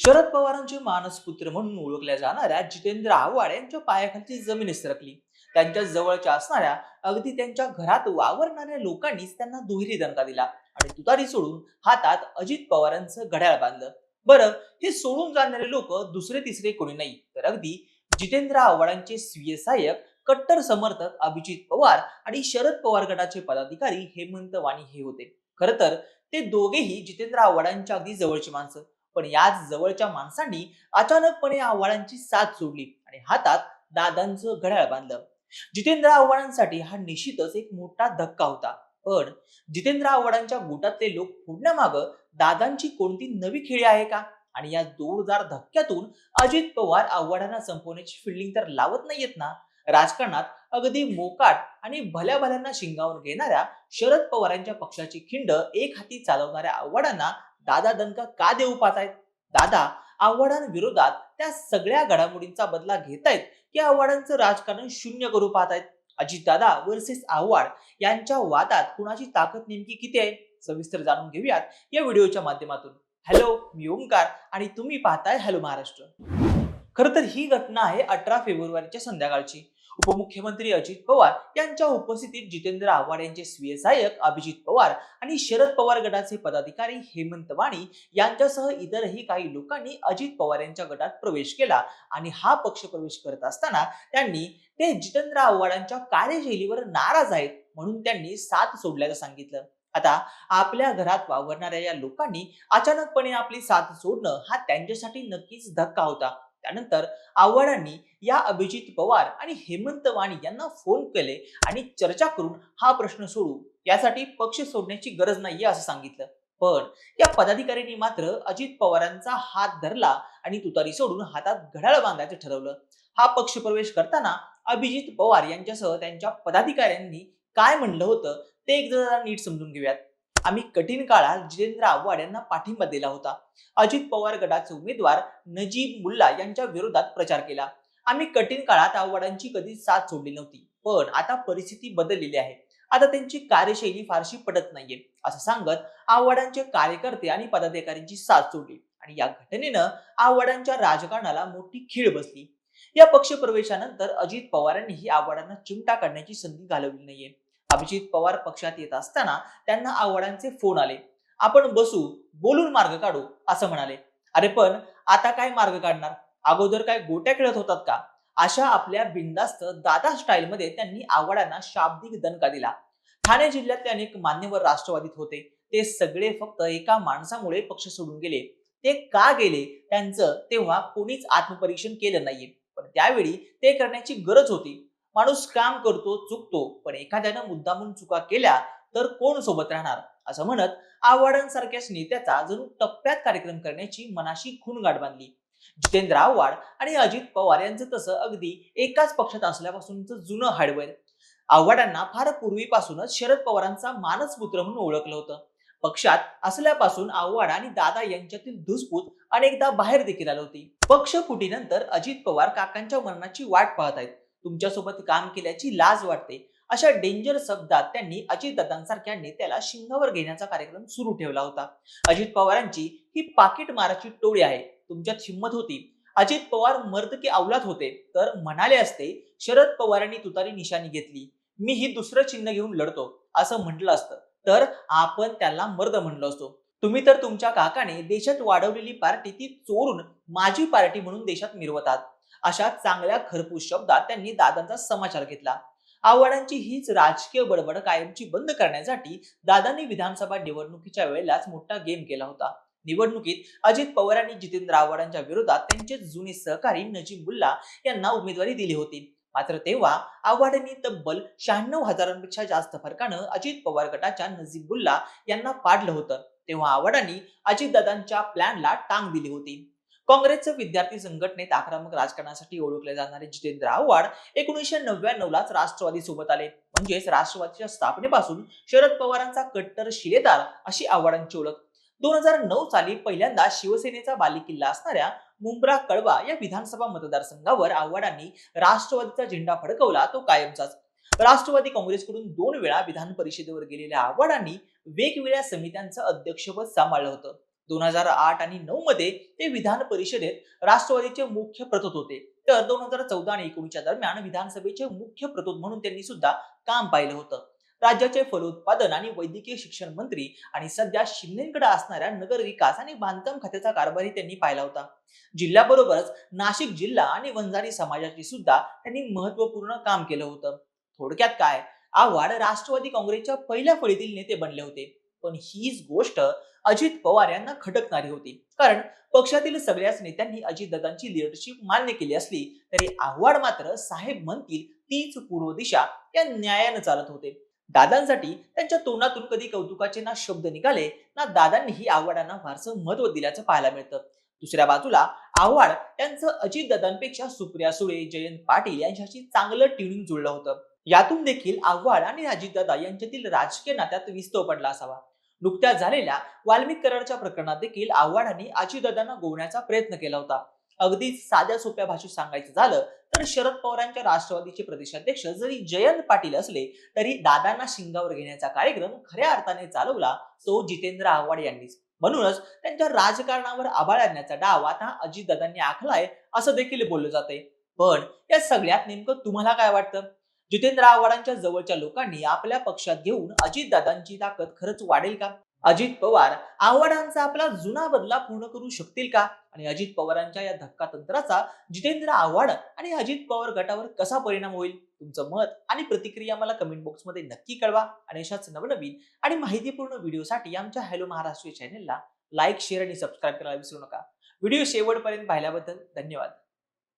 शरद पवारांचे मानसपुत्र म्हणून ओळखल्या जाणाऱ्या जितेंद्र आव्हाड यांच्या पायाखालची जमीन सरकली. त्यांच्या जवळच्या असणाऱ्या अगदी त्यांच्या घरात वावरणाऱ्या लोकांनीच त्यांना दुहेरी दणका दिला आणि तुतारी सोडून हातात अजित पवारांचं घड्याळ बांधलं. बरं हे सोडून जाणारे लोक दुसरे तिसरे कोणी नाही. तर अगदी जितेंद्र आव्हाडांचे स्वीय सहाय्यक कट्टर समर्थक अभिजित पवार आणि शरद पवार गटाचे पदाधिकारी हेमंत वाणी हे होते. खर तर ते दोघेही जितेंद्र आव्हाडांच्या अगदी जवळची माणसं. पण याच जवळच्या माणसांनी अचानकपणे आव्हाडांची साथ सोडली आणि हातात दादांचं घड्याळ बांधलं. जितेंद्र आव्हाडांसाठी हा निश्चितच एक मोठा धक्का होता. पण जितेंद्र आव्हाडांच्या गुटातले लोक फोडण्यामागं दादांची कोणती नवी खेळी आहे का? आणि या जोरदार धक्क्यातून अजित पवार आव्हाडांना संपवण्याची फिल्डिंग तर लावत नाहीयेत ना? राजकारणात अगदी मोकाट आणि भल्या भल्यांना शिंगावून घेणाऱ्या शरद पवारांच्या पक्षाची खिंड एक हाती चालवणाऱ्या आव्हाडांना दादा दणका का देऊ पाहतायत? दादा आव्हाडांविरोधात त्या सगळ्या घडामोडींचा बदला घेतायत की आव्हाडांचं राजकारण शून्य करू पाहत आहेत अजितदादा वर्सेस आव्हाड यांच्या वादात कुणाची ताकद नेमकी किती आहे? सविस्तर जाणून घेऊयात या व्हिडिओच्या माध्यमातून. हॅलो मी ओंकार आणि तुम्ही पाहताय हॅलो महाराष्ट्र. खर तर ही घटना आहे अठरा फेब्रुवारीच्या संध्याकाळची. उपमुख्यमंत्री अजित पवार यांच्या उपस्थितीत जितेंद्र आव्हाड यांचे स्वीय सहाय्यक अभिजित पवार आणि शरद पवार गटाचे पदाधिकारी हेमंत वाणी यांच्यासह इतरही काही लोकांनी अजित पवार यांच्या गटात प्रवेश केला आणि हा पक्ष प्रवेश करत असताना त्यांनी ते जितेंद्र आव्हाडांच्या कार्यशैलीवर नाराज आहेत म्हणून त्यांनी साथ सोडल्याचं सांगितलं. आता आपल्या घरात वावरणाऱ्या या लोकांनी अचानकपणे आपली साथ सोडणं हा त्यांच्यासाठी नक्कीच धक्का होता. त्यानंतर आव्हाडांनी या अभिजित पवार आणि हेमंत वाणी यांना फोन केले आणि चर्चा करून हा प्रश्न सोडू. यासाठी पक्ष सोडण्याची गरज नाहीये असं सांगितलं. पण या पदाधिकाऱ्यांनी मात्र अजित पवारांचा हात धरला आणि तुतारी सोडून हातात घड्याळ बांधायचं ठरवलं. हा पक्ष प्रवेश करताना अभिजित पवार यांच्यासह त्यांच्या पदाधिकाऱ्यांनी काय म्हणलं होतं ते एकदा नीट समजून घेऊयात. आम्ही कठीण काळात जितेंद्र आव्हाड यांना पाठिंबा दिला होता. अजित पवार गटाचे उमेदवार नजीब मुल्ला यांच्या विरोधात प्रचार केला. आम्ही कठीण काळात आव्हाडांची कधी साथ सोडली नव्हती पण आता परिस्थिती बदललेली आहे. आता त्यांची कार्यशैली फारशी पटत नाहीये असं सांगत आव्हाडांचे कार्यकर्ते आणि पदाधिकाऱ्यांची साथ सोडली आणि या घटनेनं आव्हाडांच्या राजकारणाला मोठी खीळ बसली. या पक्ष प्रवेशानंतर अजित पवारांनीही आव्हाडांना चिमटा काढण्याची संधी घालवली नाहीये. अभिजित पवार पक्षात येत असताना त्यांना आव्हाडांचे फोन आले. आपण बसू बोलून मार्ग काढू असं म्हणाले. अरे पण आता काय मार्ग काढणार? अगोदर काय गोट्या खेळत होतात का? अशा आपल्या बिंदास्त दादा स्टाईल मध्ये त्यांनी आव्हाडांना शाब्दिक दणका दिला. ठाणे जिल्ह्यातले अनेक मान्यवर राष्ट्रवादीत होते. ते सगळे फक्त एका माणसामुळे पक्ष सोडून गेले. ते का गेले त्यांचं तेव्हा कोणीच आत्मपरीक्षण केलं नाहीये. पण त्यावेळी ते करण्याची गरज होती. माणूस काम करतो चुकतो पण एखाद्यानं मुद्दामून चुका केल्या तर कोण सोबत राहणार? असं म्हणत आव्हाडांसारख्याच नेत्याचा जणू टप्प्यात कार्यक्रम करण्याची मनाशी खून गाठ बांधली. जितेंद्र आव्हाड आणि अजित पवार यांचं तसं अगदी एकाच पक्षात असल्यापासूनच जुनं हार्डवेअर आव्हाडांना फार पूर्वीपासूनच शरद पवारांचा मानसपुत्र म्हणून ओळखलं होतं. पक्षात असल्यापासून आव्हाड आणि दादा यांच्यातील धुसपूस अनेकदा बाहेर देखील आली होती. पक्ष फुटीनंतर अजित पवार काकांच्या मरणाची वाट पाहत आहेत. तुमच्यासोबत काम केल्याची लाज वाटते. अशा डेंजर शब्दात त्यांनी अजितदादांसारख्या नेत्याला शिंगावर घेण्याचा कार्यक्रम सुरू ठेवला होता. अजित पवारांची ही पाकिट माराची टोळी आहे. तुमच्यात हिंमत होती. अजित पवार मर्द की अवलाद होते तर म्हणाले असते शरद पवारांनी तुतारी निशाणी घेतली. मी ही दुसरं चिन्ह घेऊन लढतो. असं म्हटलं असतं. तर आपण त्याला मर्द म्हणलो असतो. तुम्ही तर तुमच्या काकाने देशात वाढवलेली पार्टी ती चोरून माझी पार्टी म्हणून देशात मिरवतात. अशा चांगल्या खरपूस शब्दात त्यांनी दादांचा समाचार घेतला. आव्हाडांची हीच राजकीय बडबड कायमची बंद करण्यासाठी दादांनी विधानसभा निवडणुकीच्या वेळेलाच मोठा गेम केला होता. निवडणुकीत अजित पवार आणि जितेंद्र आव्हाडांच्या विरोधात त्यांचे जुने सहकारी नजीब मुल्ला यांना उमेदवारी दिली होती. मात्र तेव्हा आव्हाडांनी तब्बल शहाण्णव हजारांपेक्षा जास्त फरकानं अजित पवार गटाच्या नजीबुल्ला यांना पाडलं होतं. तेव्हा आव्हाडांनी अजितदादांच्या प्लॅनला टांग दिली होती. काँग्रेसचं विद्यार्थी संघटनेत आक्रमक राजकारणासाठी ओळखले जाणारे जितेंद्र आव्हाड एकोणीसशे नव्याण्णवलाच राष्ट्रवादी सोबत आले. म्हणजेच राष्ट्रवादीच्या स्थापनेपासून शरद पवारांचा कट्टर शिलेदार अशी आव्हाडांची ओळख. दोन हजार नऊ साली पहिल्यांदा शिवसेनेचा बालेकिल्ला असणाऱ्या मुंब्रा कळवा या विधानसभा मतदारसंघावर आव्हाडांनी राष्ट्रवादीचा झेंडा फडकवला तो कायमचाच. राष्ट्रवादी काँग्रेसकडून दोन वेळा विधान परिषदेवर गेलेल्या आव्हाडांनी वेगवेगळ्या समित्यांचं अध्यक्षपद सांभाळलं होतं. दोन हजार आठ आणि नऊ मध्ये ते विधान परिषदेत राष्ट्रवादीचे मुख्य प्रतोत होते. तर दोन हजार चौदा आणि एकोणीसच्या दरम्यान विधानसभेचे मुख्य प्रतोत म्हणून त्यांनी सुद्धा काम पाहिलं होतं. राज्याचे फलोत्पादन आणि वैद्यकीय शिक्षण मंत्री आणि सध्या शिंदेकडे असणाऱ्या नगर विकास आणि बांधकाम खात्याचा कारभारही त्यांनी पाहिला होता. जिल्ह्याबरोबरच नाशिक जिल्हा आणि वंजारी समाजाची सुद्धा त्यांनी महत्त्वपूर्ण काम केलं होतं. थोडक्यात काय? आव्हाड राष्ट्रवादी काँग्रेसच्या पहिल्या फळीतील नेते बनले होते. पण हीच गोष्ट अजित पवार यांना खटकणारी होती. कारण पक्षातील सगळ्याच नेत्यांनी अजितदादांची लिडरशिप मान्य केली असली तरी आव्हाड मात्र साहेब म्हणतील तीच पूर्व दिशा या न्यायानं चालत होते. दादांसाठी त्यांच्या तोंडातून कधी कौतुकाचे ना शब्द निघाले ना दादांनीही आव्हाडांना फारसं महत्त्व दिल्याचं पाहायला मिळतं. दुसऱ्या बाजूला आव्हाड यांचं अजितदादांपेक्षा सुप्रिया सुळे जयंत पाटील यांच्याशी चांगलं ट्युनिंग जुळलं होतं. यातून देखील आव्हाड आणि अजितदादा यांच्यातील राजकीय नात्यात विस्तव पडला असावा. नुकत्याच झालेल्या वाल्मिक करारच्या प्रकरणात देखील आव्हाडांनी अजितदादांना गोवण्याचा प्रयत्न केला होता. अगदी साध्या सोप्या भाषेत सांगायचं झालं तर शरद पवारांच्या राष्ट्रवादीचे प्रदेशाध्यक्ष जरी जयंत पाटील असले तरी दादांना शिंगावर घेण्याचा कार्यक्रम खऱ्या अर्थाने चालवला तो जितेंद्र आव्हाड यांनीच. म्हणूनच त्यांच्या राजकारणावर आभाळ आणण्याचा डाव आता अजितदादांनी आखलाय असं देखील बोललं जाते पण या सगळ्यात नेमकं तुम्हाला काय वाटतं? जितेंद्र आव्हाडांच्या जवळच्या लोकांनी आपल्या पक्षात घेऊन अजितदादांची ताकद खरंच वाढेल का? अजित पवार आव्हाडांचा आपला जुना बदला पूर्ण करू शकतील का? आणि अजित पवारांच्या या धक्का तंत्राचा जितेंद्र आव्हाड आणि अजित पवार गटावर कसा परिणाम होईल? तुमचं मत आणि प्रतिक्रिया मला कमेंट बॉक्समध्ये नक्की कळवा. आणि अशाच नवनवीन आणि माहितीपूर्ण व्हिडिओसाठी आमच्या हॅलो महाराष्ट्र चॅनेलला लाईक शेअर आणि सबस्क्राईब करायला विसरू नका. व्हिडिओ शेवटपर्यंत पाहिल्याबद्दल धन्यवाद.